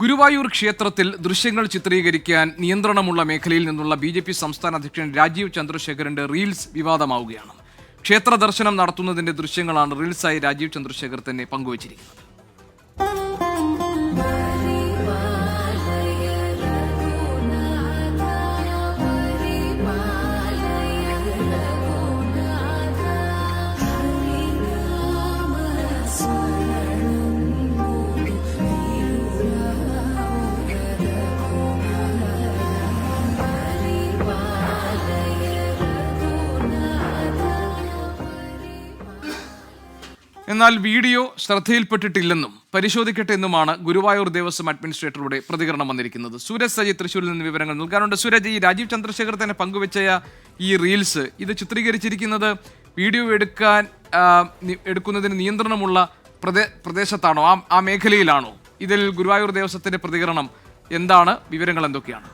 ഗുരുവായൂർ ക്ഷേത്രത്തിൽ ദൃശ്യങ്ങൾ ചിത്രീകരിക്കാൻ നിയന്ത്രണമുള്ള മേഖലയിൽ നിന്നുള്ള ബി ജെ പി സംസ്ഥാന അധ്യക്ഷൻ രാജീവ് ചന്ദ്രശേഖരന്റെ റീൽസ് വിവാദമാവുകയാണ്. ക്ഷേത്ര ദർശനം നടത്തുന്നതിന്റെ ദൃശ്യങ്ങളാണ് റീൽസായി രാജീവ് ചന്ദ്രശേഖർ തന്നെ പങ്കുവച്ചിരിക്കുന്നത്. എന്നാൽ വീഡിയോ ശ്രദ്ധയിൽപ്പെട്ടിട്ടില്ലെന്നും പരിശോധിക്കട്ടെ എന്നുമാണ് ഗുരുവായൂർ ദേവസ്വം അഡ്മിനിസ്ട്രേറ്ററുടെ പ്രതികരണം വന്നിരിക്കുന്നത്. സൂരജ് സജി തൃശ്ശൂരിൽ നിന്ന് വിവരങ്ങൾ നൽകാനുണ്ട്. സൂരജ് ഈ രാജീവ് ചന്ദ്രശേഖർ തന്നെ പങ്കുവച്ച ഈ റീൽസ്. ഇത് ചിത്രീകരിച്ചിരിക്കുന്നത് വീഡിയോ എടുക്കാൻ എടുക്കുന്നതിന് നിയന്ത്രണമുള്ള പ്രദേ പ്രദേശത്താണോ? ആ ആ മേഖലയിലാണോ? ഇതിൽ ഗുരുവായൂർ ദേവസ്വത്തിന്റെ പ്രതികരണം എന്താണ്? വിവരങ്ങൾ എന്തൊക്കെയാണ്?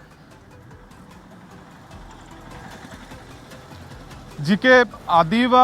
ജി കെ അതീവ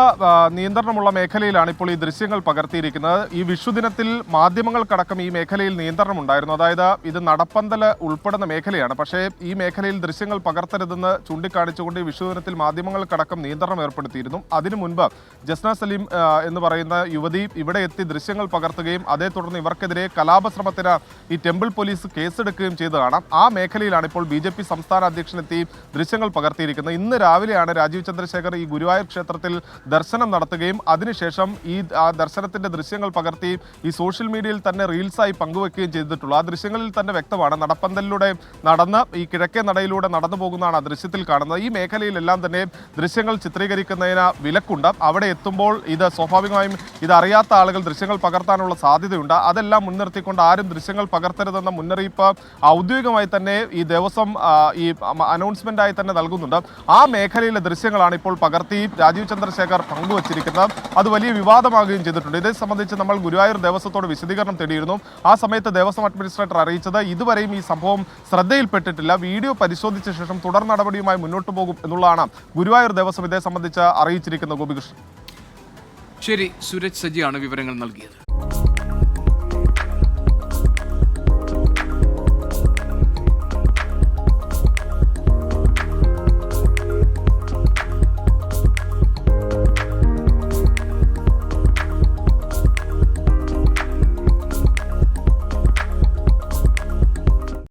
നിയന്ത്രണമുള്ള മേഖലയിലാണ് ഇപ്പോൾ ഈ ദൃശ്യങ്ങൾ പകർത്തിയിരിക്കുന്നത്. ഈ വിഷുദിനത്തിൽ മാധ്യമങ്ങൾക്കടക്കം ഈ മേഖലയിൽ നിയന്ത്രണം ഉണ്ടായിരുന്നു. അതായത് ഇത് നടപ്പന്തൽ ഉൾപ്പെടുന്ന മേഖലയാണ്. പക്ഷേ ഈ മേഖലയിൽ ദൃശ്യങ്ങൾ പകർത്തരുതെന്ന് ചൂണ്ടിക്കാണിച്ചുകൊണ്ട് ഈ വിഷുദിനത്തിൽ മാധ്യമങ്ങൾക്കടക്കം നിയന്ത്രണം ഏർപ്പെടുത്തിയിരുന്നു. അതിനു മുൻപ് ജസ്ന സലീം എന്ന് പറയുന്ന യുവതി ഇവിടെ എത്തി ദൃശ്യങ്ങൾ പകർത്തുകയും അതേ തുടർന്ന് ഇവർക്കെതിരെ കലാപശ്രമത്തിന് ഈ ടെമ്പിൾ പോലീസ് കേസെടുക്കുകയും ചെയ്തതാണ് ആ മേഖലയിലാണ് ഇപ്പോൾ ബി സംസ്ഥാന അധ്യക്ഷനെത്തി ദൃശ്യങ്ങൾ പകർത്തിയിരിക്കുന്നത്. ഇന്ന് രാവിലെയാണ് രാജീവ് ചന്ദ്രശേഖർ ഈ ഗുരുവായൂർ ക്ഷേത്രത്തിൽ ദർശനം നടത്തുകയും അതിനുശേഷം ഈ ആ ദർശനത്തിന്റെ ദൃശ്യങ്ങൾ പകർത്തി ഈ സോഷ്യൽ മീഡിയയിൽ തന്നെ റീൽസായി പങ്കുവെക്കുകയും ചെയ്തിട്ടുള്ളൂ ആ ദൃശ്യങ്ങളിൽ തന്നെ വ്യക്തമാണ് നടപ്പന്തലിലൂടെ നടന്ന് ഈ കിഴക്കേ നടയിലൂടെ നടന്നു പോകുന്നതാണ് ആ ദൃശ്യത്തിൽ കാണുന്നത് ഈ മേഖലയിലെല്ലാം തന്നെ ദൃശ്യങ്ങൾ ചിത്രീകരിക്കുന്നതിന് വിലക്കുണ്ട് അവിടെ എത്തുമ്പോൾ ഇത് സ്വാഭാവികമായും ഇത് അറിയാത്ത ആളുകൾ ദൃശ്യങ്ങൾ പകർത്താനുള്ള സാധ്യതയുണ്ട് അതെല്ലാം മുൻനിർത്തിക്കൊണ്ട് ആരും ദൃശ്യങ്ങൾ പകർത്തരുതെന്ന മുന്നറിയിപ്പ് ഔദ്യോഗികമായി തന്നെ ഈ ദിവസം ഈ അനൗൺസ്മെന്റ് ആയി തന്നെ നൽകുന്നുണ്ട് ആ മേഖലയിലെ ദൃശ്യങ്ങളാണ് ഇപ്പോൾ പകർത്തി രാജീവ് ചന്ദ്രശേഖർ പങ്കുവച്ചിരിക്കുന്നത് അത് വലിയ വിവാദമാകുകയും ചെയ്തിട്ടുണ്ട്. ഇതേ സംബന്ധിച്ച് നമ്മൾ ഗുരുവായൂർ ദേവസ്വത്തോട് വിശദീകരണം തേടിയിരുന്നു. ആ സമയത്ത് ദേവസ്വം അഡ്മിനിസ്ട്രേറ്റർ അറിയിച്ചത് ഇതുവരെയും ഈ സംഭവം ശ്രദ്ധയിൽപ്പെട്ടിട്ടില്ല. വീഡിയോ പരിശോധിച്ച ശേഷം തുടർ നടപടിയുമായി മുന്നോട്ട് പോകും എന്നുള്ളതാണ് ഗുരുവായൂർ ദേവസ്വം ഇതേ സംബന്ധിച്ച് അറിയിച്ചിരിക്കുന്നത് ഗോപികൃഷ്ണൻ. ശരി സുരജ് സജിയാണ് വിവരങ്ങൾ നൽകിയത്.